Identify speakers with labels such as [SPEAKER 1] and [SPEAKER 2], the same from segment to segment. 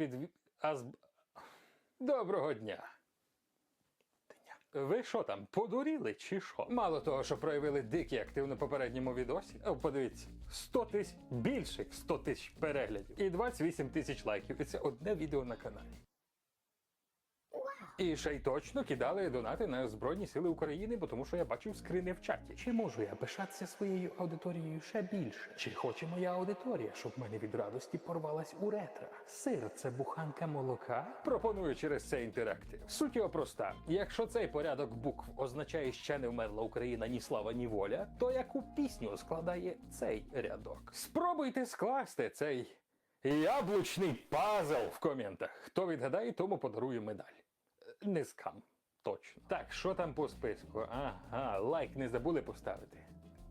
[SPEAKER 1] під... Аз... Доброго дня. Ви що там, подуріли чи що? Мало того, що проявили дикі актив на попередньому відосі. Подивіться, 100 тисяч більших 100 тисяч переглядів і 28 тисяч лайків. І це одне відео на каналі. І ще й точно кидали донати на Збройні Сили України, бо тому що я бачив скрини в чаті. Чи можу я пишатися своєю аудиторією ще більше? Чи хоче моя аудиторія, щоб в мене від радості порвалась уретра? Сир це буханка молока? Пропоную через це інтерактив. Суть його проста: якщо цей порядок букв означає ще не вмерла Україна ні слава, ні воля, то яку пісню складає цей рядок? Спробуйте скласти цей яблучний пазл в коментах. Хто відгадає, тому подарую медаль. Не скам. Точно. Так, що там по списку? Ага, лайк не забули поставити.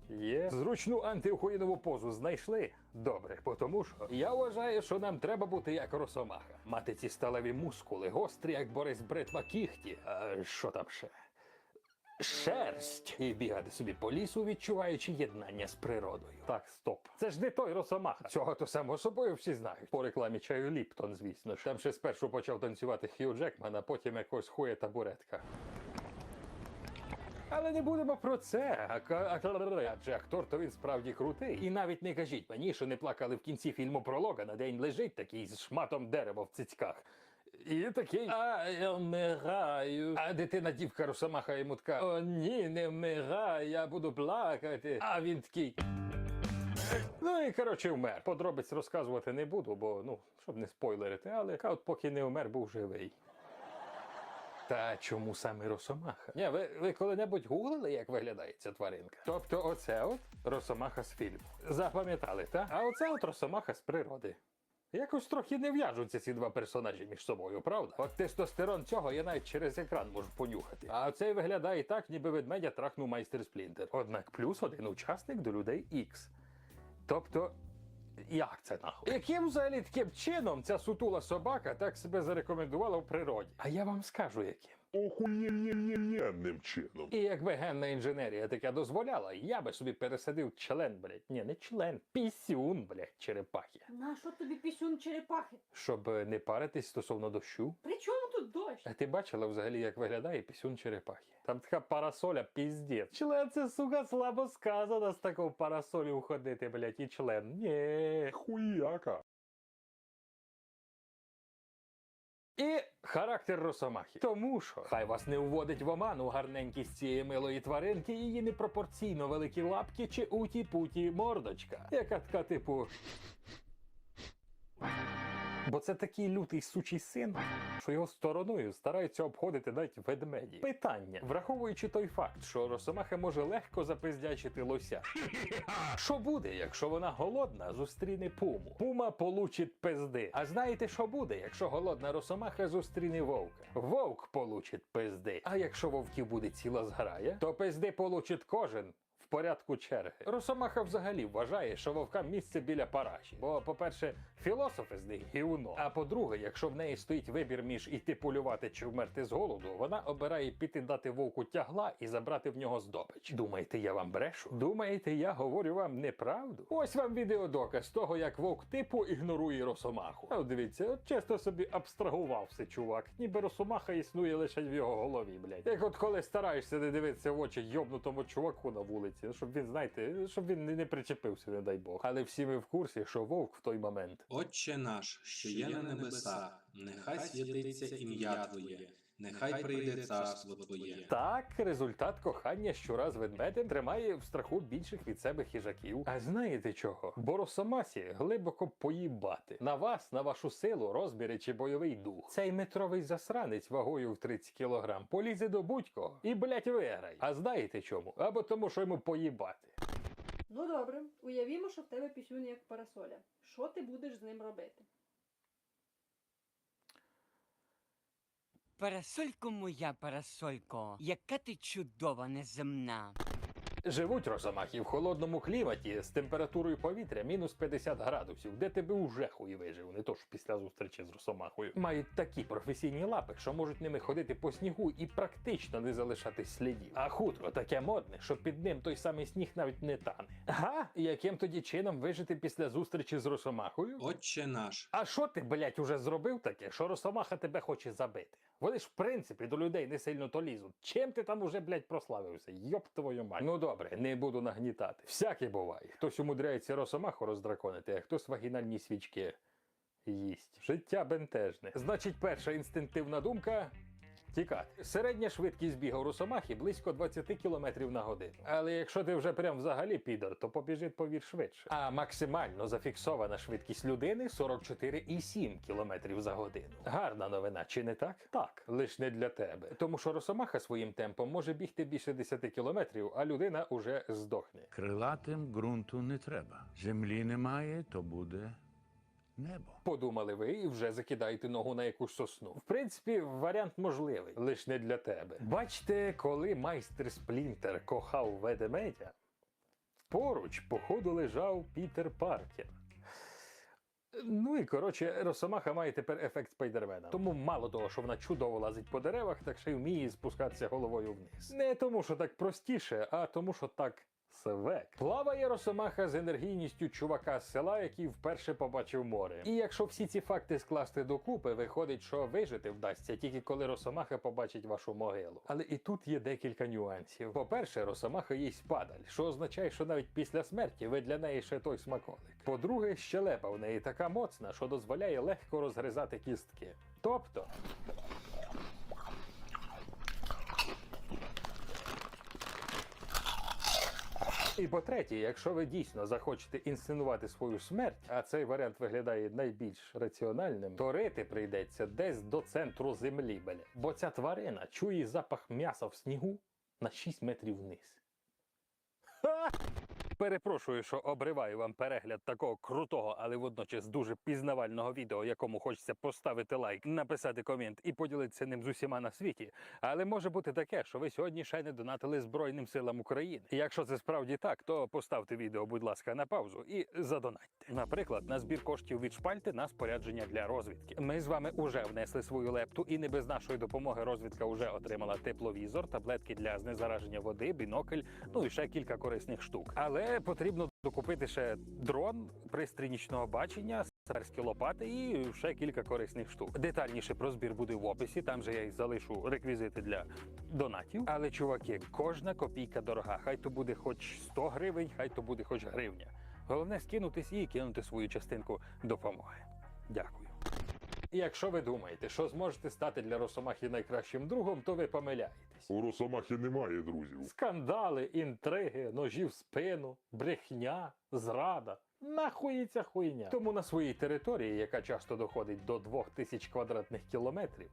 [SPEAKER 1] Є. Зручну антиухоїнову позу знайшли? Добре, бо тому що я вважаю, що нам треба бути як росомаха. Мати ці сталеві мускули, гострі, як Борис Бритва кіхті. А що там ще? Шерсть і бігати собі по лісу, відчуваючи єднання з природою. Так, стоп. Це ж не той росомаха. Цього то само собою всі знають. По рекламі чаю Ліптон, звісно ж. Там ще спершу почав танцювати Хью Джекман, а потім якось хує табуретка. Але не будемо про це. А, адже актор то він справді крутий. І навіть не кажіть мені, що не плакали в кінці фільму пролога на день лежить такий з шматом дерева в цицьках. І такий а я вмираю. А дитина дівка Росомаха йому така О, ні, не вмирай, я буду плакати. А він такий. Ну і коротше вмер. Подробиць розказувати не буду, бо ну, щоб не спойлерити, але от поки не вмер, був живий. Та чому саме Росомаха? Ні, ви, ви коли-небудь гуглили, як виглядає ця тваринка? Тобто, оце от Росомаха з фільму. Запам'ятали, та? А оце от Росомаха з природи. Якось трохи не в'яжуться ці два персонажі між собою, правда? От тестостерон цього я навіть через екран можу понюхати. А цей виглядає так, ніби ведмедя трахнув майстер Сплінтер. Однак плюс один учасник до людей X. Тобто, як це нахуй? Яким взагалі таким чином ця сутула собака так себе зарекомендувала в природі? А я вам скажу яким.
[SPEAKER 2] Охуєнним чином.
[SPEAKER 1] І якби генна інженерія таке дозволяла, я би собі пересадив член, блядь. Ні, не член, пісюн, блядь, черепахи.
[SPEAKER 3] На що тобі пісюн черепахи?
[SPEAKER 1] Щоб не паритись стосовно дощу.
[SPEAKER 3] При чому тут дощ?
[SPEAKER 1] А ти бачила взагалі, як виглядає пісюн черепахи? Там така парасоля піздець. Член це, сука, слабо сказано з такого парасолю ходити, блядь, і член. Ні.
[SPEAKER 2] Хуяка.
[SPEAKER 1] І характер Росомахи. Тому що хай вас не вводить в оману гарненькість цієї милої тваринки, її непропорційно великі лапки чи уті-путі мордочка, яка така типу. Бо це такий лютий сучий син, що його стороною стараються обходити навіть ведмеді. Питання, враховуючи той факт, що Росомаха може легко запиздячити лося. Що буде, якщо вона голодна зустріне пуму? Пума получить пизди. А знаєте, що буде, якщо голодна росомаха зустріне вовка? Вовк получить пизди. А якщо вовків буде ціла зграя, то пизди получить кожен. Порядку черги. Росомаха взагалі вважає, що вовкам місце біля параші. Бо, по-перше, філософи з них гівно. А по-друге, якщо в неї стоїть вибір між іти полювати чи вмерти з голоду, вона обирає піти дати вовку тягла і забрати в нього здобич. Думаєте, я вам брешу? Думаєте, я говорю вам неправду? Ось вам відеодоказ того, як вовк типу ігнорує росомаху. А дивіться, от чисто собі абстрагувався, чувак. Ніби росомаха існує лише в його голові, блядь. Як от коли стараєшся не дивитися в очі йобнутому чуваку на вулиці, ну, щоб він, знаєте, щоб він не, причепився, не дай Бог. Але всі ми в курсі, що вовк в той момент.
[SPEAKER 4] Отче наш, що є на небесах, нехай святиться ім'я Твоє, нехай прийде царство Твоє.
[SPEAKER 1] Так, результат кохання щура з ведмедем тримає в страху більших від себе хижаків. А знаєте чого? Бо росомасі глибоко поїбати. На вас, на вашу силу, розміри чи бойовий дух. Цей метровий засранець вагою в 30 кілограм полізе до будь-кого і, блять, виграє. А знаєте чому? Або тому, що йому поїбати.
[SPEAKER 3] Ну добре, уявімо, що в тебе пісюн як парасоля. Що ти будеш з ним робити?
[SPEAKER 5] Парасолько моя парасолько, яка ти чудова неземна.
[SPEAKER 1] Живуть росомахи в холодному кліматі з температурою повітря мінус 50 градусів, де тебе уже хуй вижив, не то ж після зустрічі з росомахою. Мають такі професійні лапи, що можуть ними ходити по снігу і практично не залишати слідів. А хутро таке модне, що під ним той самий сніг навіть не тане. Ага, яким тоді чином вижити після зустрічі з росомахою?
[SPEAKER 4] Отче наш.
[SPEAKER 1] А що ти, блять, уже зробив таке, що Росомаха тебе хоче забити? Вони ж, в принципі, до людей не сильно то лізуть. Чим ти там уже, блять, прославився? Йоп твою мать. Ну добре, не буду нагнітати. Всяке буває. Хтось умудряється Росомаху роздраконити, а хтось вагінальні свічки їсть. Життя бентежне. Значить, перша інстинктивна думка. Тікати. Середня швидкість бігу росомахи близько 20 км на годину. Але якщо ти вже прям взагалі підор, то побіжить повір швидше. А максимально зафіксована швидкість людини 44,7 км за годину. Гарна новина, чи не так? Так, лиш не для тебе. Тому що росомаха своїм темпом може бігти більше 10 км, а людина уже здохне.
[SPEAKER 5] Крилатим ґрунту не треба. Землі немає, то буде небо.
[SPEAKER 1] Подумали ви і вже закидаєте ногу на якусь сосну. В принципі, варіант можливий, лиш не для тебе. Бачите, коли майстер Сплінтер кохав ведмедя, поруч, походу, лежав Пітер Паркер. Ну і коротше, Росомаха має тепер ефект спайдермена. Тому мало того, що вона чудово лазить по деревах, так ще й вміє спускатися головою вниз. Не тому, що так простіше, а тому, що так свек. Плаває Росомаха з енергійністю чувака з села, який вперше побачив море. І якщо всі ці факти скласти докупи, виходить, що вижити вдасться тільки коли Росомаха побачить вашу могилу. Але і тут є декілька нюансів. По-перше, Росомаха їсть падаль, що означає, що навіть після смерті ви для неї ще той смаколик. По-друге, щелепа в неї така моцна, що дозволяє легко розгризати кістки. Тобто. І по-третє, якщо ви дійсно захочете інсценувати свою смерть, а цей варіант виглядає найбільш раціональним, то рити прийдеться десь до центру землі, бля. Бо ця тварина чує запах м'яса в снігу на 6 метрів вниз. Ха! Перепрошую, що обриваю вам перегляд такого крутого, але водночас дуже пізнавального відео, якому хочеться поставити лайк, написати комент і поділитися ним з усіма на світі. Але може бути таке, що ви сьогодні ще не донатили Збройним силам України. Якщо це справді так, то поставте відео, будь ласка, на паузу і задонатьте. Наприклад, на збір коштів від шпальти на спорядження для розвідки. Ми з вами уже внесли свою лепту, і не без нашої допомоги розвідка вже отримала тепловізор, таблетки для знезараження води, бінокль, ну і ще кілька корисних штук. Але потрібно докупити ще дрон, пристрій нічного бачення, саперські лопати і ще кілька корисних штук. Детальніше про збір буде в описі. Там же я й залишу реквізити для донатів. Але чуваки, кожна копійка дорога. Хай то буде хоч 100 гривень, хай то буде хоч гривня. Головне скинутись і кинути свою частинку допомоги. Дякую. І якщо ви думаєте, що зможете стати для Росомахи найкращим другом, то ви помиляєтесь.
[SPEAKER 2] У Росомахи немає друзів.
[SPEAKER 1] Скандали, інтриги, ножі в спину, брехня, зрада. Нахуїться ця хуйня. Тому на своїй території, яка часто доходить до 2000 квадратних кілометрів,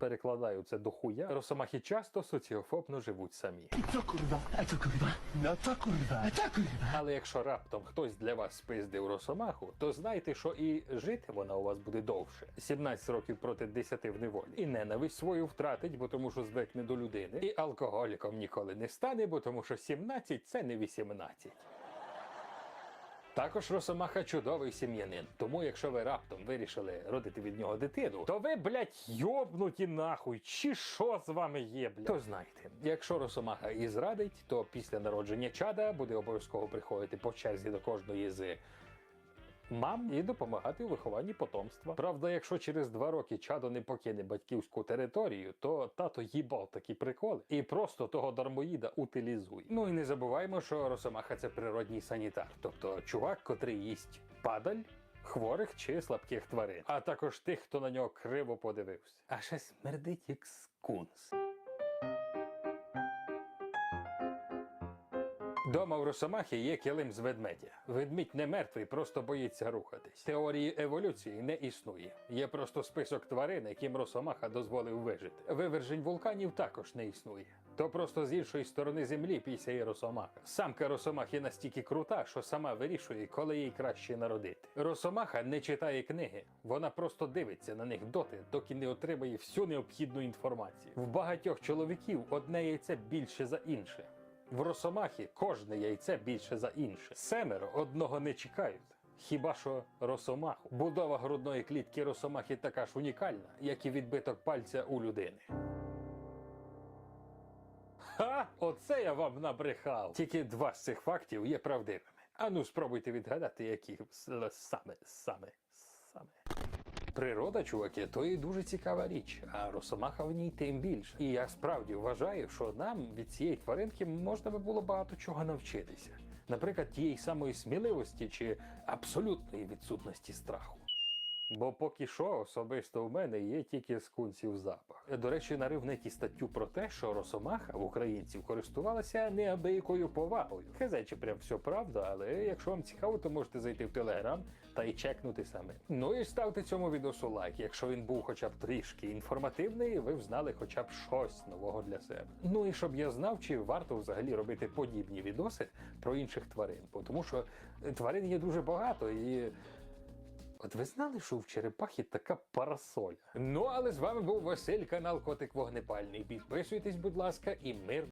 [SPEAKER 1] перекладаю це до хуя, росомахи часто соціофобно живуть самі. Але якщо раптом хтось для вас спиздив росомаху, то знайте, що і жити вона у вас буде довше. 17 років проти 10 в неволі. І ненависть свою втратить, бо тому що звикне до людини. І алкоголіком ніколи не стане, бо тому що 17 це не 18. Також Росомаха чудовий сім'янин. Тому, якщо ви раптом вирішили родити від нього дитину, то ви, блядь, йобнуті нахуй, чи що з вами є, блядь? То знайте, якщо Росомаха і зрадить, то після народження чада буде обов'язково приходити по черзі до кожної з мам і допомагати у вихованні потомства. Правда, якщо через два роки чадо не покине батьківську територію, то тато їбав такі приколи і просто того дармоїда утилізує. Ну і не забуваємо, що Росомаха це природній санітар, тобто чувак, котрий їсть падаль. Хворих чи слабких тварин, а також тих, хто на нього криво подивився. А ще смердить як скунс. Дома в Росомахи є килим з ведмедя. Ведмідь не мертвий, просто боїться рухатись. Теорії еволюції не існує. Є просто список тварин, яким Росомаха дозволив вижити. Вивержень вулканів також не існує. То просто з іншої сторони землі пісяє Росомаха. Самка Росомахи настільки крута, що сама вирішує, коли їй краще народити. Росомаха не читає книги, вона просто дивиться на них доти, доки не отримає всю необхідну інформацію. В багатьох чоловіків одне яйце більше за інше. В росомахі кожне яйце більше за інше. Семеро одного не чекають. Хіба що росомаху. Будова грудної клітки росомахи така ж унікальна, як і відбиток пальця у людини. Ха! Оце я вам набрехав. Тільки два з цих фактів є правдивими. Ану, спробуйте відгадати, які саме, саме, саме. Природа, чуваки, то і дуже цікава річ, а росомаха в ній тим більше. І я справді вважаю, що нам від цієї тваринки можна би було багато чого навчитися. Наприклад, тієї самої сміливості чи абсолютної відсутності страху. Бо поки що особисто в мене є тільки скунсів запах. До речі, нарив неті статтю про те, що росомаха в українців користувалася неабиякою повагою. Хезе, чи прям все правда, але якщо вам цікаво, то можете зайти в телеграм та й чекнути саме. Ну і ставте цьому відосу лайк. Якщо він був хоча б трішки інформативний, ви взнали хоча б щось нового для себе. Ну і щоб я знав, чи варто взагалі робити подібні відоси про інших тварин, бо тому що е, тварин є дуже багато і. От ви знали, що в черепахі така парасоля? Ну, але з вами був Василь, канал Котик Вогнепальний. Підписуйтесь, будь ласка, і мир